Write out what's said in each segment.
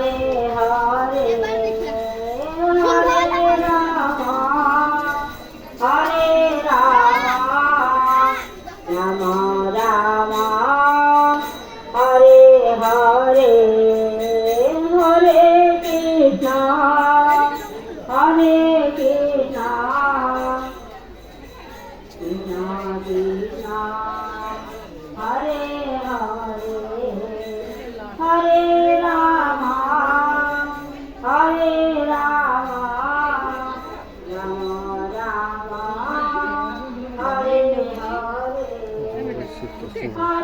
No.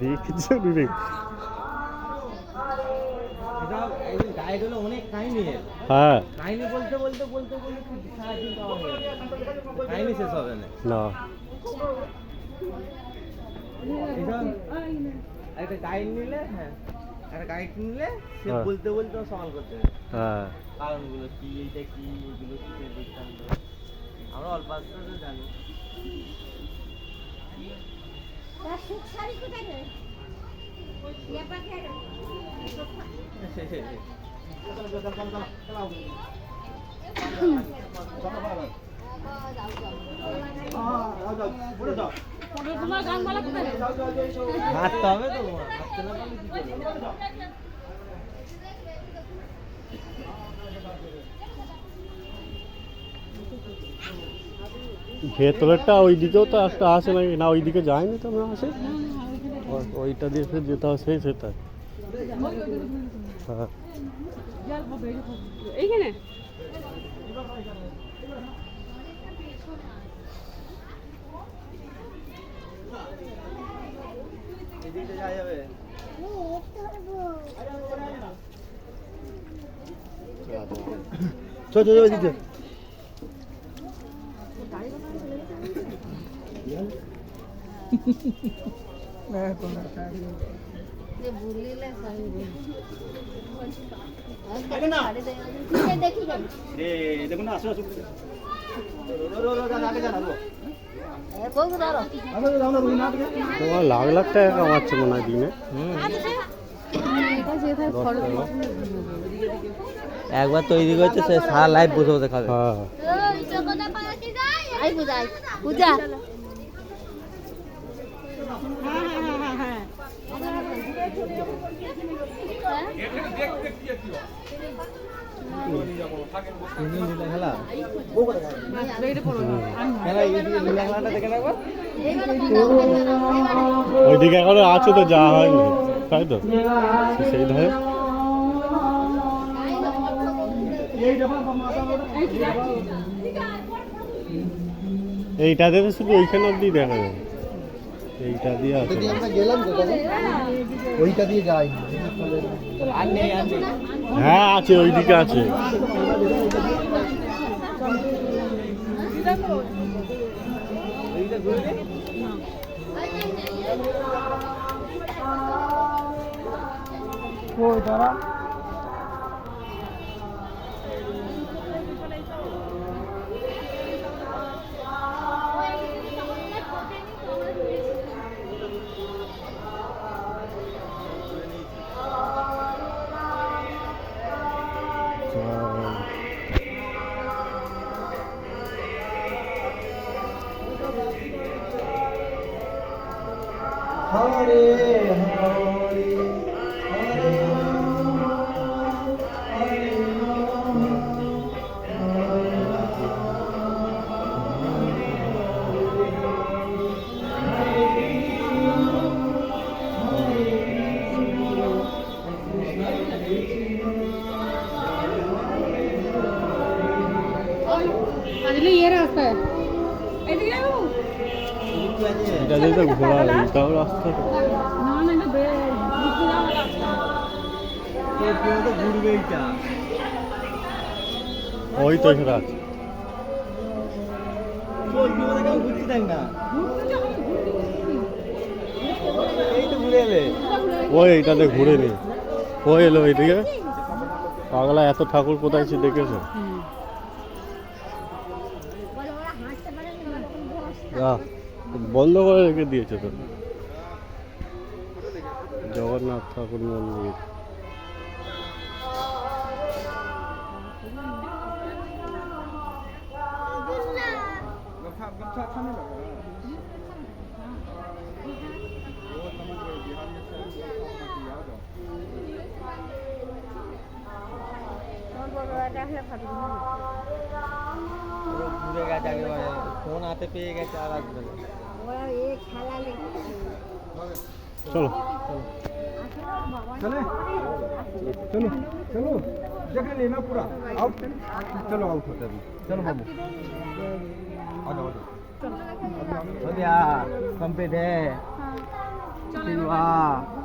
দেখছে এর। হ্যাঁ বলতে বলতে বলতে বলতে শেষ হবে না একটা গাইড নিলে হ্যাঁ একটা গাইড নিলে সে। বলতে বলতে সমাল করতে হ্যাঁ কারণগুলো কি এইটা কি এগুলো কি আমরা অল্প আস্তে জানি হাঁটতে হবে তো হাঁটতে না ভেতরেরটা ওই দিকেও তো একটা আসে নাকি না ওই দিকে যায়নি তো না আসে ও- ওইটা দিয়ে ফের যেতে হবে সেই সেটা হ্যাঁ এইখানে এদিকে যাওয়া যাবে চল চল এদিকে যে বুলিলে সারি দেখি যাই দেখুন আসো আসো তোমার লাখ লাখ টাকা কামাচ্ছে মনে হয় দিনে। টাকা। একবার তৈরি করছে সে সারা লাইফ বসে বসে খাবে। হ্যাঁ। পূজা আছে তো যাওয়া হয়নি তাই তো সেই ধারে এইটা দিয়ে তো শুধু ওইখানে অব্দি দেখা যাবে এইটা দিয়ে আছে ওইটা দিয়ে যাই আর নেই আর নেই হ্যাঁ আছে ওইদিকে আছে। ওই তারা അതിൽ ഈ രാസ এটা তো ঘোরা এইটাও রাস্তা এটা ওই তো সেটা আছে ওই এইটাতে ঘুরে নি ওই এলো। এইদিকে পাগলা এত ঠাকুর কোথায় সে দেখেছে? যা, বন্ধ করে রেখে দিয়েছে তো জগন্নাথ ঠাকুর মন্দির পুরো ঘুরে গেছে একেবারে ফোন হাতে পেয়ে গেছে আর আসবে না চলো चले चलो चलो देख लेना पूरा आउट चलो आउट होते अभी चलो बाबू आ जाओ आ जाओ हो गया कंप्लीट है চলো वाह